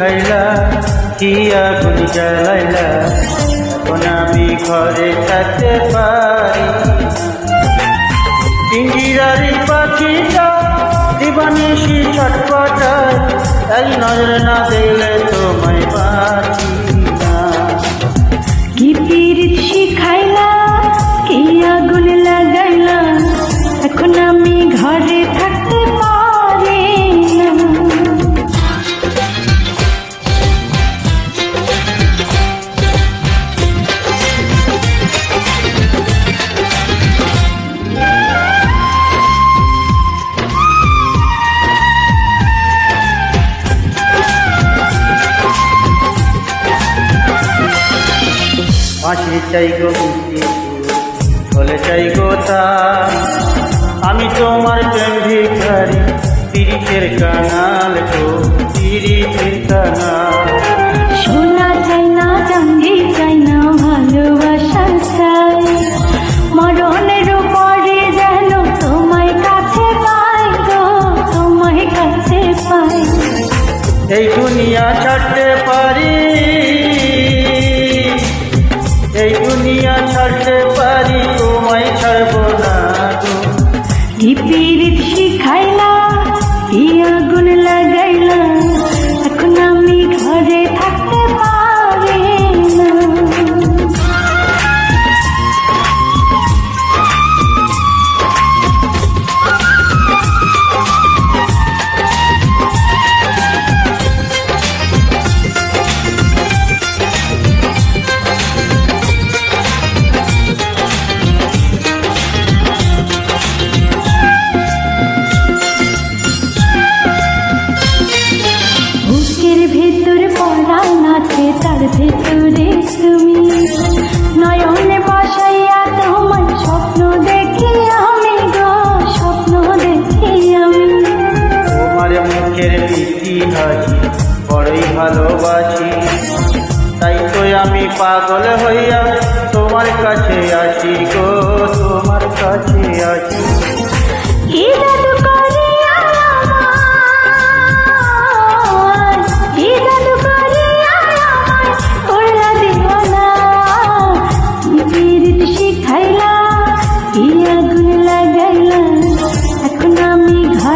শিখাইলা কি আগুন জ্বালাইলা? এখন আমি ঘরে থাকতে পারি। পিঞ্জিরারি পাখিটা দিবানিসি ছটপটায়, তাই নজর না তোমায় ফাঁসি চাই গো মিষ্টি বলে চাই গো তা। আমি তোমার প্রেম ভিখারি তিরিশের কানাল গো তিরিশের কানাল সোনা চাই না চাঁদি চাই না ভালোবাসা চাই। মরণের পরে যেন তোমায় কাছে পাই গো তোমায় কাছে পাই। এই দুনিয়া ছাড়তে পারি এই দুনিয়া ছাড়তে ভেতরে তুমি। নয়নে বসাইয়া তোমার স্বপ্ন দেখি আমি গো, স্বপ্ন দেখি আমি। তোমার মুখের মিষ্টি হাসি বড়ই ভালোবাসি। তাই তো আমি পাগল হইয়া তোমার কাছে আসি গো, তোমার কাছে আসি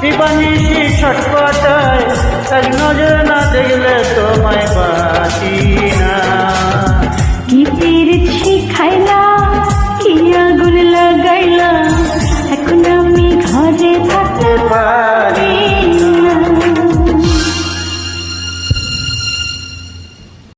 দিবানিশি ছটপটায় এক নজর না দেখলে তোমায় বাঁচি না। কি পেরেছি খাইলা, কি আগুন লাগাইলা, এখন আমি ঘরে থাকতে পারি